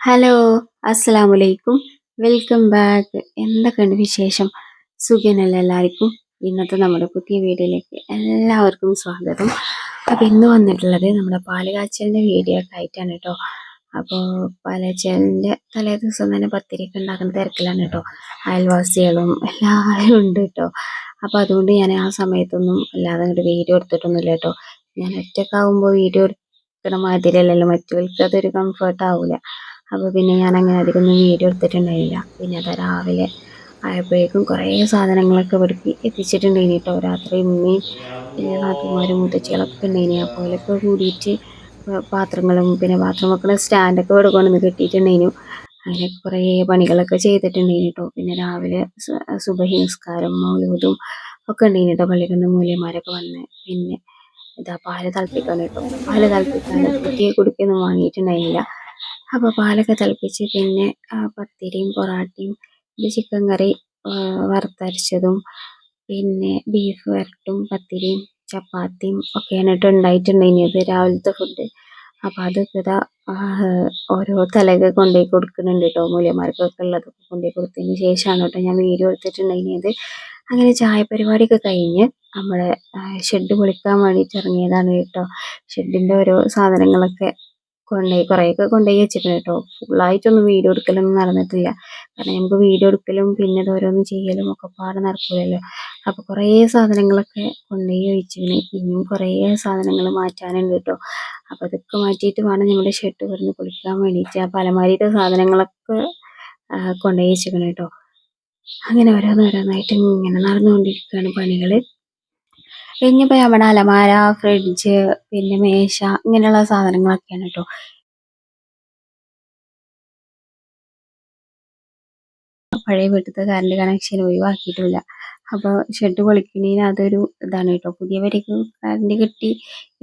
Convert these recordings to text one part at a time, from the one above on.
Hello അസ്സാം വലൈക്കും welcome back എന്തൊക്കെയുണ്ട് വിശേഷം? സുഖനല്ല എല്ലാവർക്കും? ഇന്നത്തെ നമ്മുടെ പുതിയ വീഡിയോയിലേക്ക് എല്ലാവർക്കും സ്വാഗതം. അപ്പോൾ ഇന്ന് വന്നിട്ടുള്ളത് നമ്മുടെ പാലുകാച്ചലിന്റെ വീഡിയോ ഒക്കെ ആയിട്ടാണ് കേട്ടോ. അപ്പോൾ പാലുകാച്ചലിന്റെ തലേ ദിവസം തന്നെ പത്തിരിയൊക്കെ ഉണ്ടാക്കുന്ന തിരക്കിലാണ് കേട്ടോ. അയൽവാസികളും എല്ലാവരും ഉണ്ട് കേട്ടോ. അപ്പോൾ അതുകൊണ്ട് ഞാൻ ആ സമയത്തൊന്നും അല്ലാതെ അങ്ങോട്ട് വീഡിയോ എടുത്തിട്ടൊന്നുമില്ല കേട്ടോ. ഞാൻ ഒറ്റക്കാവുമ്പോൾ വീഡിയോ എടുക്കണ മാതിരിയല്ലല്ലോ. മറ്റുള്ളവർക്ക് അതൊരു കംഫർട്ട് ആവില്ല അപ്പോൾ പിന്നെ ഞാൻ അങ്ങനെ അധികം ഒന്നും വീഡിയോ എടുത്തിട്ടുണ്ടായില്ല പിന്നെ അത് രാവിലെ ആയപ്പോഴേക്കും കുറേ സാധനങ്ങളൊക്കെ ഇവിടേക്ക് എത്തിച്ചിട്ടുണ്ടായിനി കേട്ടോ. രാത്രി ഉമ്മയും പിന്നെ നാട്ടുമാരും മുത്തച്ചികളൊക്കെ ഉണ്ടായിനി. അപ്പോൾ അവരൊക്കെ കൂടിയിട്ട് പാത്രങ്ങളും പിന്നെ പാത്രം വെക്കുന്ന സ്റ്റാൻഡൊക്കെ ഇവിടെ കൊണ്ടുവന്ന് അങ്ങനെ കുറേ പണികളൊക്കെ ചെയ്തിട്ടുണ്ടായിനി കേട്ടോ. പിന്നെ രാവിലെ സുബഹി നിസ്കാരം മൗലൂദും ഒക്കെ ഉണ്ടായിനി കേട്ടോ. പള്ളിക്കന്ന് മൂല്യന്മാരൊക്കെ വന്ന് പിന്നെ ഇതാ പാൽ തിളപ്പിക്കാൻ കേട്ടോ. പാൽ തിളപ്പിക്കാൻ പുതിയ കുടിക്കൊന്നും വാങ്ങിയിട്ടുണ്ടായില്ല അപ്പോൾ പാലൊക്കെ തിളപ്പിച്ച് പിന്നെ പത്തിരിയും പൊറാട്ടയും പിന്നെ ചിക്കൻ കറി വറുത്തരച്ചതും പിന്നെ ബീഫ് വരട്ടും പത്തിരിയും ചപ്പാത്തിയും ഒക്കെയാണ് കേട്ടോ ഉണ്ടായിട്ടുണ്ടായിരുന്നത് രാവിലത്തെ ഫുഡ് അപ്പോൾ അതൊക്കെ ഇതാ ഓരോ തലയൊക്കെ കൊണ്ടുപോയി കൊടുക്കുന്നുണ്ട് കേട്ടോ. മൂല്യന്മാർക്കൊക്കെ ഉള്ളതൊക്കെ കൊണ്ടുപോയി കൊടുത്തതിന് ശേഷമാണ് കേട്ടോ ഞാൻ വീഡിയോ എടുത്തിട്ടുണ്ടായിരുന്നത്. അങ്ങനെ ചായ പരിപാടിയൊക്കെ കഴിഞ്ഞ് നമ്മളെ ഷെഡ് പൊളിക്കാൻ വേണ്ടിയിട്ട് ഇറങ്ങിയതാണ് കേട്ടോ. ഷെഡിന്റെ ഓരോ സാധനങ്ങളൊക്കെ കൊണ്ടുപോയി കുറേയൊക്കെ കൊണ്ടുപോയി വെച്ചിട്ടുണ്ട് കേട്ടോ. ഫുള്ളായിട്ടൊന്നും വീഡിയോ എടുക്കലൊന്നും നടന്നിട്ടില്ല. കാരണം നമുക്ക് വീഡിയോ എടുക്കലും പിന്നെ ഓരോന്നും ചെയ്യലും ഒക്കെ പാടെ നടക്കില്ലല്ലോ അപ്പോൾ കുറേ സാധനങ്ങളൊക്കെ കൊണ്ടുപോയി വെച്ചിരുന്നു ഇനിയും കുറേ സാധനങ്ങൾ മാറ്റാനുണ്ട് കേട്ടോ. അപ്പോൾ അതൊക്കെ മാറ്റിയിട്ട് വേണം നമ്മുടെ ഷർട്ട് വരുന്ന് കുളിക്കാൻ വേണ്ടിയിട്ട് അപ്പോൾ അലമാരിയുടെ സാധനങ്ങളൊക്കെ കൊണ്ടുപോയി വെച്ചിരിക്കണം കേട്ടോ. അങ്ങനെ ഓരോന്നോരോന്നായിട്ട് ഇങ്ങനെ നടന്നുകൊണ്ടിരിക്കുകയാണ് പണികൾ ഇനിയിപ്പോൾ നമ്മുടെ അലമാര ഫ്രിഡ്ജ് പിന്നെ മേശ ഇങ്ങനെയുള്ള സാധനങ്ങളൊക്കെയാണ് കേട്ടോ പഴയ വീട്ടിലത്തെ കറണ്ട് കണക്ഷൻ ഒഴിവാക്കിയിട്ടില്ല. അപ്പോൾ ഷെഡ് പൊളിക്കണേന് അതൊരു ഇതാണ് കേട്ടോ പുതിയ വരയ്ക്ക് കറണ്ട് കിട്ടി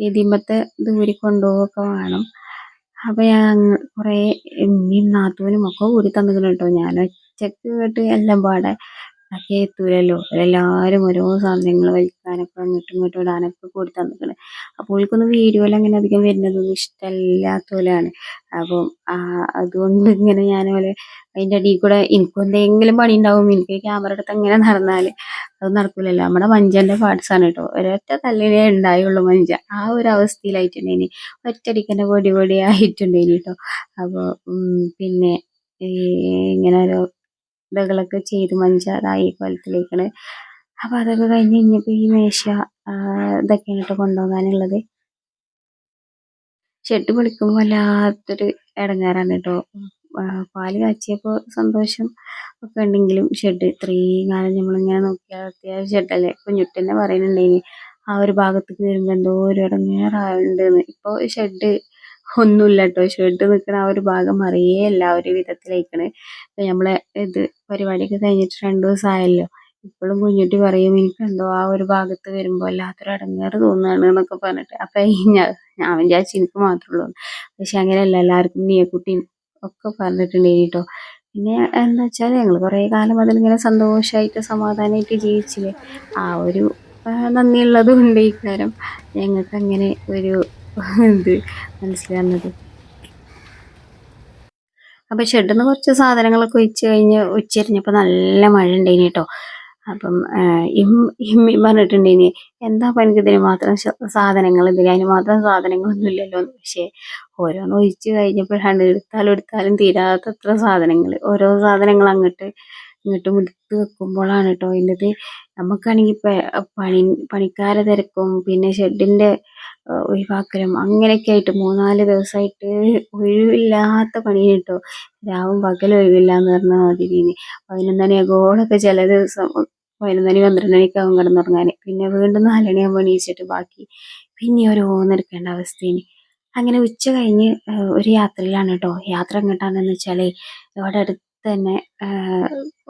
ഇതിമ്പത്തെ ദൂരെ കൊണ്ടുപോകൊക്കെ വേണം. അപ്പോൾ ഞാൻ കുറേ ഉമ്മയും നാത്തൂനും ഒക്കെ കൂടി തന്നിക്കണം കേട്ടോ ഞാൻ ഒറ്റയ്ക്ക് കേട്ട് എല്ലാം പാടെ ഒക്കെ എത്തൂലല്ലോ എല്ലാരും ഓരോ സാധനങ്ങൾ വലിക്കാനൊക്കെ അങ്ങോട്ടും ഇങ്ങോട്ടും ഇടാനൊക്കെ കൊടുത്താൽ തന്നിക്കണ് അപ്പോൾ ഓൾക്കൊന്നും വീഡിയോയിൽ അങ്ങനെ അധികം വരുന്നതൊന്നും ഇഷ്ടമല്ലാത്ത പോലെയാണ് അപ്പം അതുകൊണ്ട് ഇങ്ങനെ ഞാൻ പോലെ അതിന്റെ അടിയിൽ കൂടെ എനിക്കും എന്തെങ്കിലും പണി ഉണ്ടാവും എനിക്ക് ക്യാമറ എടുത്ത് അങ്ങനെ നടന്നാൽ അത് നടക്കൂലല്ലോ. നമ്മുടെ മഞ്ചന്റെ പാർട്സാണ് കേട്ടോ. ഒരൊറ്റ തല്ലിനേ ഉണ്ടായുള്ളൂ മഞ്ച ആ ഒരു അവസ്ഥയിലായിട്ടുണ്ടേനി. ഒറ്റടിക്കന്റെ പൊടി പൊടി ആയിട്ടുണ്ടേനി കേട്ടോ. അപ്പോൾ പിന്നെ ഇങ്ങനെ ഓരോ ഇതകളൊക്കെ ചെയ്ത് മഞ്ചാറായി കൊലത്തിലേക്കാണ്. അപ്പോൾ അതൊക്കെ കഴിഞ്ഞ് കഴിഞ്ഞപ്പോൾ ഈ മേശ ഇതൊക്കെയാണ് കേട്ടോ കൊണ്ടുപോകാനുള്ളത്. ഷെഡ് പൊളിക്കുമ്പോൾ വല്ലാത്തൊരു ഇടങ്ങേറാണ് കേട്ടോ പാൽ കാച്ചിയപ്പോൾ സന്തോഷം ഒക്കെ ഉണ്ടെങ്കിലും ഷെഡ് ഇത്രയും കാലം നമ്മളിങ്ങനെ നോക്കിയാൽ അത്യാവശ്യം ഷെഡല്ലേ? കുഞ്ഞുട്ടന്നെ പറയുന്നുണ്ടെങ്കിൽ ആ ഒരു ഭാഗത്തേക്ക് വരുമ്പോൾ എന്തോ ഒരു ഇടങ്ങേറാവുന്നുണ്ടെന്ന് ഇപ്പോൾ ഷെഡ് ഒന്നുമില്ല കേട്ടോ ഷെഡ് നിൽക്കുന്ന ആ ഒരു ഭാഗം ആ ഒരു ഇപ്പം നമ്മളെ ഇത് പരിപാടിയൊക്കെ കഴിഞ്ഞിട്ട് രണ്ട് ദിവസമായല്ലോ ഇപ്പോഴും കുഞ്ഞുട്ടി പറയും എനിക്ക് എന്തോ ആ ഒരു ഭാഗത്ത് വരുമ്പോൾ വല്ലാത്തൊരു ഇടങ്ങേറ് തോന്നുകയാണ് എന്നൊക്കെ പറഞ്ഞിട്ട്. അപ്പം ഞാൻ ഞാൻ വിചാരിച്ചു എനിക്ക് മാത്രമേ ഉള്ളൂ. പക്ഷെ അങ്ങനെയല്ല എല്ലാവർക്കും നീയക്കുട്ടിയും ഒക്കെ പറഞ്ഞിട്ടുണ്ട് കേട്ടോ പിന്നെ എന്താ വെച്ചാൽ ഞങ്ങൾ കുറേ കാലം അതിലിങ്ങനെ സന്തോഷമായിട്ട് സമാധാനമായിട്ട് ജീവിച്ചില്ലേ. ആ ഒരു നന്ദിയുള്ളതും ഉണ്ട് കാര്യം ഞങ്ങൾക്ക് അങ്ങനെ ഒരു ഇത് മനസ്സിലാകുന്നത് അപ്പോൾ ഷെഡിൽ നിന്ന് കുറച്ച് സാധനങ്ങളൊക്കെ ഒഴിച്ച് കഴിഞ്ഞ് ഉച്ചരിഞ്ഞപ്പോൾ നല്ല മഴ ഉണ്ടായിന് കേട്ടോ അപ്പം ഇമ്മി പറഞ്ഞിട്ടുണ്ടേനി എന്താ പണി ഇതിന് മാത്രം സാധനങ്ങൾ ഇതിന് അതിന് മാത്രം സാധനങ്ങളൊന്നും ഇല്ലല്ലോ പക്ഷേ ഓരോന്ന് ഒഴിച്ച് കഴിഞ്ഞപ്പോഴാണ് എടുത്താലും എടുത്താലും തീരാത്തത്ര സാധനങ്ങൾ. ഓരോ സാധനങ്ങൾ അങ്ങോട്ട് ഇങ്ങോട്ടും എടുത്ത് വെക്കുമ്പോഴാണ് കേട്ടോ അതിന്റെത് നമുക്കാണെങ്കിൽ പണി പണിക്കാരെ തിരക്കും പിന്നെ ഷെഡിന്റെ ഒഴിവാക്കലും അങ്ങനെയൊക്കെ ആയിട്ട് മൂന്നാൽ ദിവസമായിട്ട് ഒഴിവില്ലാത്ത പണി കേട്ടോ. രാവും പകലും ഒഴിവില്ല എന്ന് പറഞ്ഞ മാതിരി പതിനൊന്നണി ആകുമ്പോഴൊക്കെ ചില ദിവസം പതിനൊന്നണി പന്ത്രണ്ട് മണിക്കാവും കിടന്നുറങ്ങാൻ പിന്നെ വീണ്ടും നാലണിയാകുമ്പോൾ എണീച്ചിട്ട് ബാക്കി. പിന്നെ ഒരു ഓന്നെടുക്കേണ്ട അവസ്ഥയാണ് അങ്ങനെ ഉച്ച കഴിഞ്ഞ് ഒരു യാത്രയിലാണ് കേട്ടോ. യാത്ര എങ്ങോട്ടാണെന്ന് വെച്ചാൽ ഇവിടെ അടുത്ത് തന്നെ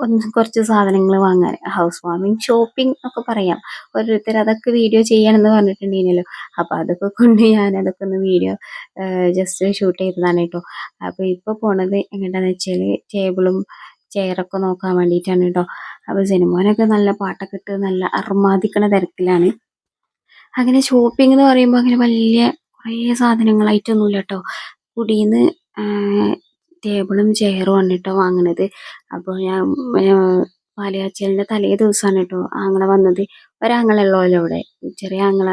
ഒന്ന് കുറച്ച് സാധനങ്ങൾ വാങ്ങാൻ ഹൗസ് വാമിങ് ഷോപ്പിംഗ് ഒക്കെ പറയാം. ഓരോരുത്തർ അതൊക്കെ വീഡിയോ ചെയ്യണമെന്ന് പറഞ്ഞിട്ടുണ്ടെങ്കിലോ അപ്പോൾ അതൊക്കെ കൊണ്ട് ഞാൻ അതൊക്കെ ഒന്ന് വീഡിയോ ജസ്റ്റ് ഷൂട്ട് ചെയ്തതാണ് കേട്ടോ. അപ്പോൾ ഇപ്പോൾ പോണത് എങ്ങനെയാണെന്ന് വെച്ചാൽ ടേബിളും ചെയറൊക്കെ നോക്കാൻ വേണ്ടിയിട്ടാണ് കേട്ടോ. അപ്പോൾ സിനിമോനൊക്കെ നല്ല പാട്ടൊക്കെ ഇട്ട് നല്ല അർമാദിക്കണ തിരക്കിലാണ് അങ്ങനെ ഷോപ്പിംഗ് എന്ന് പറയുമ്പോൾ അങ്ങനെ വലിയ കുറേ സാധനങ്ങളായിട്ടൊന്നുമില്ല കേട്ടോ. കുടിയിൽ നിന്ന് ടേബിളും ചെയറും ആണ് കേട്ടോ വാങ്ങണത്. അപ്പോൾ ഞാൻ പാലുകാച്ചലിന്റെ തലേ ദിവസമാണ് കേട്ടോ ആങ്ങള വന്നത്. ഒരാങ്ങളുള്ളല്ലോ ഇവിടെ ചെറിയ ആങ്ങള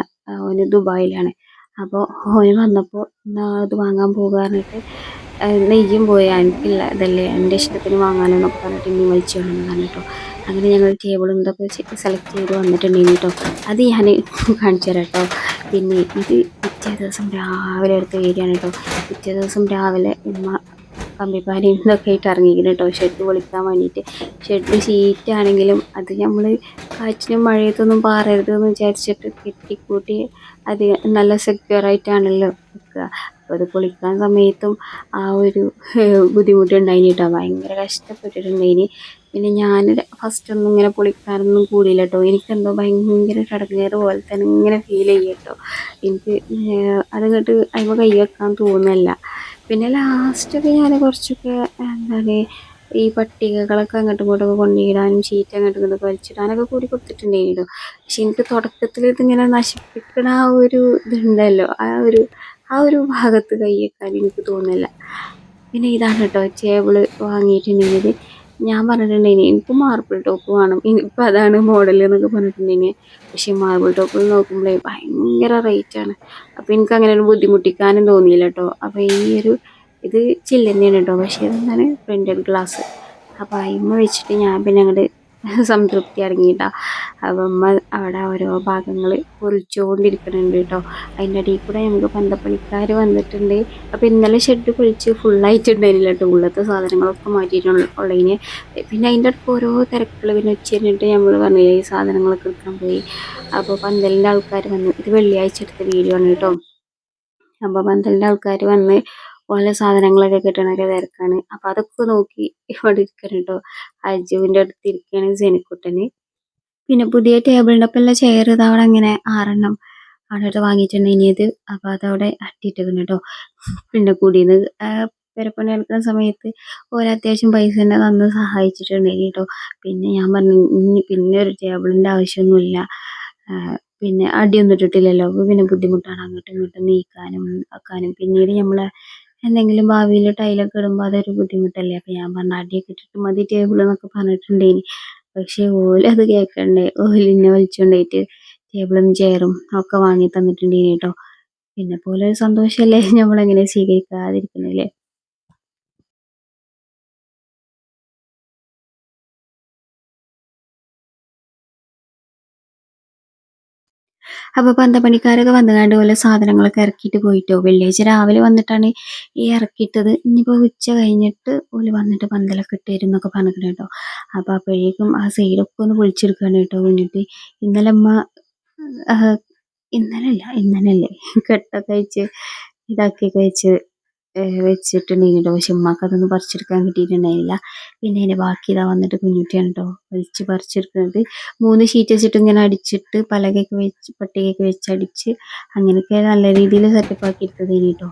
ഓന് ദുബായിലാണ്. അപ്പോൾ ഓന് വന്നപ്പോൾ ഇത് വാങ്ങാൻ പോകുക പറഞ്ഞിട്ട് നെയ്യും പോയി. എനിക്കില്ല ഇതല്ലേ. എന്റെ ഇഷ്ടത്തിന് വാങ്ങാനെന്നൊക്കെ പറഞ്ഞിട്ട് ഇനി വലിച്ചു വേണമെന്ന് കേട്ടോ അങ്ങനെ ഞങ്ങൾ ടേബിളും ഇതൊക്കെ സെലക്ട് ചെയ്ത് വന്നിട്ടുണ്ടെങ്കിൽ കേട്ടോ അത് ഞാൻ കാണിച്ചു തരാം കേട്ടോ പിന്നെ ഇത് പിറ്റേ ദിവസം രാവിലെ എടുത്ത് വരികയാണ് കേട്ടോ പിറ്റേ ദിവസം രാവിലെ ഉമ്മ കമ്പിപ്പാരയും ഇതൊക്കെ ആയിട്ട് ഇറങ്ങിയിരിക്കുന്നു കേട്ടോ. ഷെഡ് പൊളിക്കാൻ വേണ്ടിയിട്ട്. ഷെഡ് ഷീറ്റാണെങ്കിലും അത് നമ്മൾ കാറ്റിനും മഴയത്തൊന്നും പാറരുത് എന്ന് വിചാരിച്ചിട്ട് കെട്ടിക്കൂട്ടി അത് നല്ല സെക്യൂർ ആയിട്ടാണല്ലോ വെക്കുക. അപ്പോൾ അത് പൊളിക്കാൻ സമയത്തും ആ ഒരു ബുദ്ധിമുട്ടുണ്ടായിന് കേട്ടോ. ഭയങ്കര കഷ്ടപ്പെട്ടിട്ടുണ്ടായിന്. പിന്നെ ഞാൻ ഫസ്റ്റ് ഒന്നും ഇങ്ങനെ പൊളിക്കാനൊന്നും കൂടിയില്ല കേട്ടോ എനിക്കെന്തോ ഭയങ്കര ചടങ്ങേറ് പോലെ തന്നെ ഇങ്ങനെ ഫീൽ ചെയ്യും കേട്ടോ എനിക്ക് അതങ്ങോട്ട് അതിമ കൈ വെക്കാൻ തോന്നുന്നില്ല. പിന്നെ ലാസ്റ്റൊക്കെ ഞാൻ കുറച്ചൊക്കെ എന്താണ് ഈ പട്ടികകളൊക്കെ അങ്ങോട്ടും ഇങ്ങോട്ടൊക്കെ കൊണ്ടിടാനും ഷീറ്റ് അങ്ങോട്ടും ഇങ്ങോട്ടൊക്കെ വലിച്ചിടാനൊക്കെ കൂടി കൊടുത്തിട്ടുണ്ടായിരുന്നു. പക്ഷെ എനിക്ക് തുടക്കത്തിൽ ഇതിങ്ങനെ നശിപ്പിക്കണ ആ ഒരു ഇതുണ്ടല്ലോ. ആ ഒരു ആ ഒരു ഭാഗത്ത് കൈ വെക്കാൻ എനിക്ക് തോന്നുന്നില്ല. പിന്നെ ഇതാണ് കേട്ടോ ടേബിൾ വാങ്ങിയിട്ടുണ്ടെങ്കിൽ ഞാൻ പറഞ്ഞിട്ടുണ്ടെങ്കിൽ എനിക്ക് മാർബിൾ ടോപ്പ് വേണം. ഇനിയിപ്പോൾ അതാണ് മോഡൽ എന്നൊക്കെ പറഞ്ഞിട്ടുണ്ടെങ്കിൽ പക്ഷേ മാർബിൾ ടോപ്പ് നോക്കുമ്പോഴേ ഭയങ്കര റേറ്റാണ് അപ്പോൾ എനിക്ക് അങ്ങനെ ഒരു ബുദ്ധിമുട്ടിക്കാനും തോന്നിയില്ല കേട്ടോ അപ്പോൾ ഈ ഒരു ഇത് ചില്ല് തന്നെയാണ് കേട്ടോ പക്ഷേ ഇതെന്താണ് പ്രിന്റഡ് ഗ്ലാസ് അപ്പോൾ അതിമ്മ വെച്ചിട്ട് ഞാൻ പിന്നെ അങ്ങോട്ട് സംതൃപ്തി അടങ്ങിയിട്ടാ. അപ്പം അമ്മ അവിടെ ഓരോ ഭാഗങ്ങൾ പൊളിച്ചുകൊണ്ടിരിക്കുന്നുണ്ട് കേട്ടോ. അതിന്റെ അടിയിൽ കൂടെ നമുക്ക് പന്തപ്പണിക്കാർ വന്നിട്ടുണ്ട്. അപ്പോൾ ഇന്നലെ ഷെഡ് പൊളിച്ച് ഫുള്ളായിട്ടുണ്ടായിരുന്നില്ല കേട്ടോ. ഉള്ളത്തെ സാധനങ്ങളൊക്കെ മാറ്റിയിട്ടുള്ള ഉള്ളതിന്. പിന്നെ അതിന്റെ അടുത്ത് ഓരോ തിരക്കുകൾ പിന്നെ ഉച്ച കഴിഞ്ഞിട്ട് നമ്മൾ പറഞ്ഞു ഈ സാധനങ്ങളൊക്കെ എടുക്കാൻ പോയി. അപ്പോൾ പന്തലിന്റെ ആൾക്കാർ വന്നു ഇത് വെള്ളിയാഴ്ച എടുത്ത വീഡിയോ ആണ് കേട്ടോ. അപ്പോൾ പന്തലിന്റെ ആൾക്കാർ വന്ന് ഓലെ സാധനങ്ങളൊക്കെ കിട്ടണൊക്കെ തിരക്കാണ്. അപ്പൊ അതൊക്കെ നോക്കി ഇവിടെ ഇരിക്കണം അജുവിന്റെ അടുത്ത് ഇരിക്കുകയാണ് ജനിക്കുട്ടന്. പിന്നെ പുതിയ ടേബിളിന്റെ ഒപ്പം ഉള്ള ചെയർ ഇത് അവിടെ അങ്ങനെ ആറെണ്ണം അവിടെ വാങ്ങിയിട്ടുണ്ട്. ഇനിയത് അപ്പൊ അതവിടെ അട്ടിയിട്ടുണ്ട് കേട്ടോ പിന്നെ കൂടിയത് പെരപ്പണി എടുക്കുന്ന സമയത്ത് ഓരോ അത്യാവശ്യം പൈസ തന്നെ തന്ന് സഹായിച്ചിട്ടുണ്ടെങ്കിൽ കേട്ടോ പിന്നെ ഞാൻ പറഞ്ഞു ഇനി പിന്നെ ഒരു ടേബിളിന്റെ ആവശ്യമൊന്നുമില്ല. പിന്നെ അടിയൊന്നും ഇട്ടിട്ടില്ലല്ലോ. അപ്പോൾ പിന്നെ ബുദ്ധിമുട്ടാണ് അങ്ങോട്ടും ഇങ്ങോട്ടും നീക്കാനും ആക്കാനും. പിന്നീട് നമ്മൾ എന്തെങ്കിലും ഭാവിയിൽ ടൈലൊക്കെ ഇടുമ്പോൾ അതൊരു ബുദ്ധിമുട്ടല്ലേ? അപ്പം ഞാൻ പറഞ്ഞു അടിയൊക്കെ ഇട്ടിട്ട് മതി ടേബിൾ എന്നൊക്കെ പറഞ്ഞിട്ടുണ്ടേനി. പക്ഷേ ഓലത് കേൾക്കണ്ടേ ഓലിനെ വലിച്ചുകൊണ്ടായിട്ട് ടേബിളും ചെയറും ഒക്കെ വാങ്ങി തന്നിട്ടുണ്ടേനി കേട്ടോ പിന്നെ പോലെ ഒരു സന്തോഷമല്ലേ നമ്മളെങ്ങനെ സ്വീകരിക്കാതിരിക്കുന്നില്ലേ? അപ്പോൾ പന്തപ്പണിക്കാരൊക്കെ വന്നുകാണ്ട് പോലെ സാധനങ്ങളൊക്കെ ഇറക്കിയിട്ട് പോയിട്ടോ. വെള്ളിയാഴ്ച രാവിലെ വന്നിട്ടാണ് ഈ ഇറക്കിയിട്ടത്. ഇനിയിപ്പോൾ ഉച്ച കഴിഞ്ഞിട്ട് ഓൽ വന്നിട്ട് പന്തലൊക്കെ ഇട്ട് എന്നൊക്കെ പറഞ്ഞിട്ടുണ്ട് കേട്ടോ. അപ്പോൾ അപ്പോഴേക്കും ആ സൈഡൊക്കെ ഒന്ന് പൊളിച്ചെടുക്കുകയാണ് കേട്ടോ കഴിഞ്ഞിട്ട് ഇന്നലെ അമ്മ ഇന്നലെ അല്ല ഇന്നലെ അല്ലേ കെട്ടൊക്കെ അയച്ച് ഇതാക്കിയൊക്കെ വെച്ച് വെച്ചിട്ടുണ്ടെങ്കിൽ പക്ഷെ ഉമ്മാക്ക് അതൊന്നും പറിച്ചെടുക്കാൻ കിട്ടിയിട്ടുണ്ടായില്ല പിന്നെ അതിന്റെ ബാക്കി ഇതാ വന്നിട്ട് കുഞ്ഞുട്ടിയാണ് കേട്ടോ വലിച്ച് പറിച്ചെടുക്കുന്നത് മൂന്ന് ഷീറ്റ് വെച്ചിട്ട് ഇങ്ങനെ അടിച്ചിട്ട് പലകയൊക്കെ വെച്ച് പട്ടികയൊക്കെ വെച്ച് അടിച്ച് അങ്ങനെയൊക്കെ നല്ല രീതിയിൽ സെറ്റപ്പ് ആക്കി എടുത്തത് കേട്ടോ.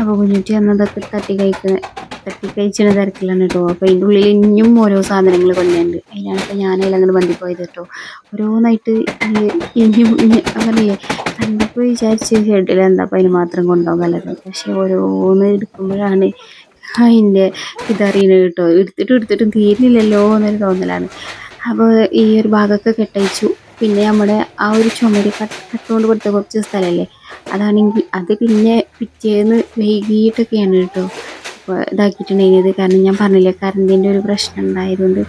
അപ്പോൾ കുഞ്ഞുട്ടി അന്നതൊക്കെ തട്ടി കഴിക്കുന്ന തട്ടി കഴിച്ചിന തിരക്കിലാണ് കേട്ടോ. അപ്പോൾ അതിന്റെ ഉള്ളിൽ ഇനിയും ഓരോ സാധനങ്ങൾ കൊണ്ടുണ്ട് അതിനാണ് ഇപ്പോൾ ഞാൻ അതിലങ്ങോട്ട് ബന്ധിപ്പോയത് കേട്ടോ. ഓരോന്നായിട്ട് ഇനിയും അങ്ങനെയേ കണ്ടപ്പോൾ വിചാരിച്ച് ഷെഡിൽ എന്താ അതിന് മാത്രം കൊണ്ടുപോകാൻ പക്ഷേ ഓരോന്ന് എടുക്കുമ്പോഴാണ് അതിന്റെ ഇതറിയുന്നത് കേട്ടോ. എടുത്തിട്ടും എടുത്തിട്ടും തീരില്ലല്ലോ എന്നൊരു തോന്നലാണ്. അപ്പോൾ ഈ ഒരു ഭാഗമൊക്കെ കെട്ടയച്ചു പിന്നെ നമ്മുടെ ആ ഒരു ചുമര് കട്ടുകൊണ്ട് കൊടുത്ത കുറച്ച് സ്ഥലമല്ലേ? അതാണെങ്കിൽ അത് പിന്നെ പിറ്റേന്ന് വൈകിട്ടൊക്കെയാണ് കേട്ടോ. ഇതാക്കിയിട്ടുണ്ടായിരുന്നത്. കാരണം ഞാൻ പറഞ്ഞില്ലേ കറണ്ടിന്റെ ഒരു പ്രശ്നം ഉണ്ടായതുകൊണ്ട്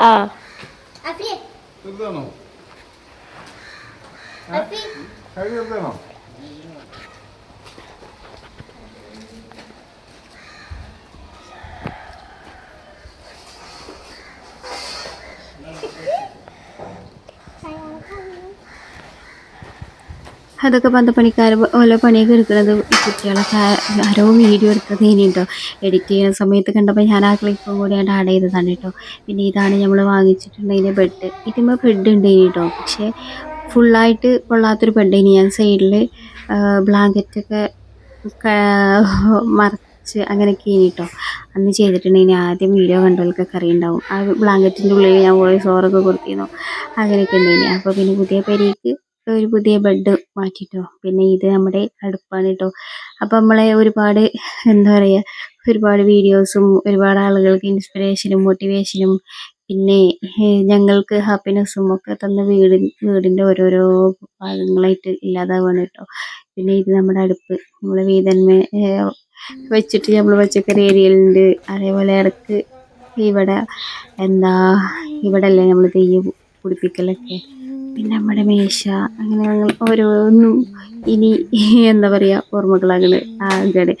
ആ. ചെറുതാണോ കൈ ചെറുതാണോ അതൊക്കെ ബന്ധപ്പണിക്കാർ ഓരോ പണിയൊക്കെ എടുക്കുന്നത് കുട്ടികളൊക്കെ ആരോ വീഡിയോ എടുക്കുന്നത് ഇനി കേട്ടോ എഡിറ്റ് ചെയ്യുന്ന സമയത്ത് കണ്ടപ്പോൾ ഞാൻ ആ ക്ലിപ്പും കൂടി ഞാൻ ആഡ് ചെയ്തതാണ് കേട്ടോ. പിന്നെ ഇതാണ് നമ്മൾ വാങ്ങിച്ചിട്ടുണ്ടെങ്കിൽ ബെഡ് ഇതിമ്മ ബെഡ് ഉണ്ട് ഇനി കേട്ടോ. പക്ഷേ ഫുള്ളായിട്ട് കൊള്ളാത്തൊരു ബെഡ് ഇനി ഞാൻ സൈഡിൽ ബ്ലാങ്കറ്റൊക്കെ മറച്ച് അങ്ങനെയൊക്കെ ഇനി കേട്ടോ. അന്ന് ചെയ്തിട്ടുണ്ടെങ്കിൽ ആദ്യം വീഡിയോ കണ്ടവർക്കൊക്കെ അറിയുണ്ടാവും. ആ ബ്ലാങ്കറ്റിന്റെ ഉള്ളിൽ ഞാൻ പോയി സോറൊക്കെ കൊടുത്തിരുന്നു. അങ്ങനെയൊക്കെ ഉണ്ടായിനി അപ്പോൾ പിന്നെ പുതിയ പെരേക്ക് ഒരു പുതിയ ബെഡ് മാറ്റിട്ടോ. പിന്നെ ഇത് നമ്മുടെ അടുപ്പാണ് കേട്ടോ അപ്പം നമ്മളെ ഒരുപാട് എന്താ പറയുക ഒരുപാട് വീഡിയോസും ഒരുപാട് ആളുകൾക്ക് ഇൻസ്പിറേഷനും മോട്ടിവേഷനും പിന്നെ ഞങ്ങൾക്ക് ഹാപ്പിനെസ്സും ഒക്കെ തന്ന വീട് വീടിന്റെ ഓരോരോ ഭാഗങ്ങളായിട്ട് ഇല്ലാതാവുകയാണ് കേട്ടോ പിന്നെ ഇത് നമ്മുടെ അടുപ്പ് നമ്മളെ വീതന്മേ വെച്ചിട്ട് നമ്മൾ പച്ചക്കറി ഏരിയലുണ്ട് അതേപോലെ ഇടയ്ക്ക് ഇവിടെ എന്താ ഇവിടെ അല്ലേ നമ്മൾ തെയ്യം പിടിപ്പിക്കലൊക്കെ. പിന്നെ നമ്മുടെ മേശ അങ്ങനെ ഞങ്ങൾ ഓരോന്നും ഇനി എന്താ പറയുക ഓർമ്മകളാണ് ആകെ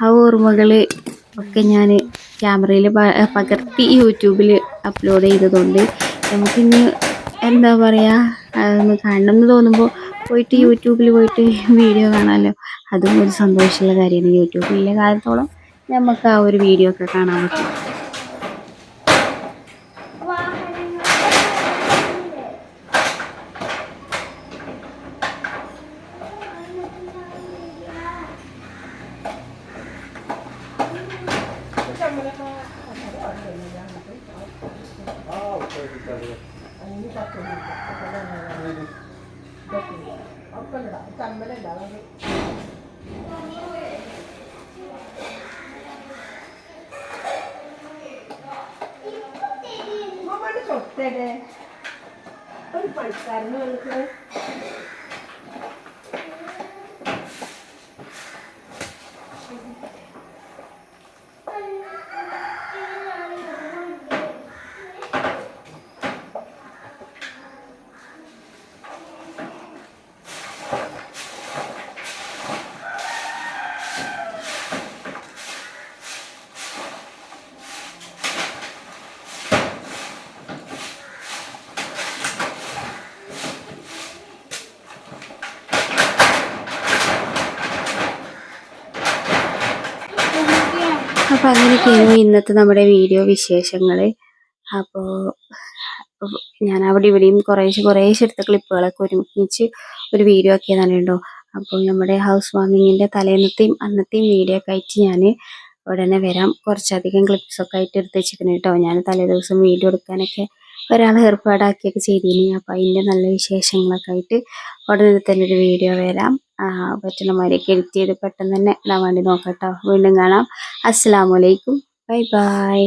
ആ ഓർമ്മകൾ ഒക്കെ ഞാൻ ക്യാമറയിൽ പകർത്തി യൂട്യൂബിൽ അപ്ലോഡ് ചെയ്തതുകൊണ്ട് നമുക്കിന്ന് എന്താ പറയുക അതൊന്ന് കാണണം എന്ന് തോന്നുമ്പോൾ പോയിട്ട് യൂട്യൂബിൽ പോയിട്ട് വീഡിയോ കാണാമല്ലോ അതും ഒരു സന്തോഷമുള്ള കാര്യമാണ്. യൂട്യൂബിലെ കാലത്തോളം നമുക്ക് ആ ഒരു വീഡിയോ ഒക്കെ കാണാൻ പറ്റും. അപ്പോൾ അങ്ങനെയൊക്കെയായിരുന്നു ഇന്നത്തെ നമ്മുടെ വീഡിയോ വിശേഷങ്ങൾ അപ്പോൾ ഞാൻ അവിടെ ഇവിടെയും കുറേശ്ശെ കുറേശ്ശെ എടുത്ത ക്ലിപ്പുകളൊക്കെ ഒരുമിച്ച് ഒരു വീഡിയോ ആക്കിയതാണ് കേട്ടോ. അപ്പോൾ നമ്മുടെ ഹൗസ് വാമിങ്ങിന്റെ തലേന്നത്തെയും അന്നത്തെയും വീഡിയോ ഒക്കെ ആയിട്ട് ഞാൻ ഉടനെ വരാം. കുറച്ചധികം ക്ലിപ്സൊക്കെ ആയിട്ട് എടുത്ത് വെച്ചിരിക്കുന്നു കേട്ടോ. ഞാൻ തലേ ദിവസം വീഡിയോ എടുക്കാനൊക്കെ ഒരാളെ ഏർപ്പാടാക്കിയൊക്കെ ചെയ്തിനി. അപ്പൊ അതിന്റെ നല്ല വിശേഷങ്ങളൊക്കെ ആയിട്ട് ഉടനെ തന്നെ ഒരു വീഡിയോ വരാം. പറ്റുന്ന മാതിരിയൊക്കെ എഡിറ്റ് ചെയ്ത് പെട്ടെന്ന് തന്നെ ഇടാൻ വേണ്ടി നോക്കട്ടോ വീണ്ടും കാണാം. അസ്സലാമലൈക്കും ബൈ ബൈ.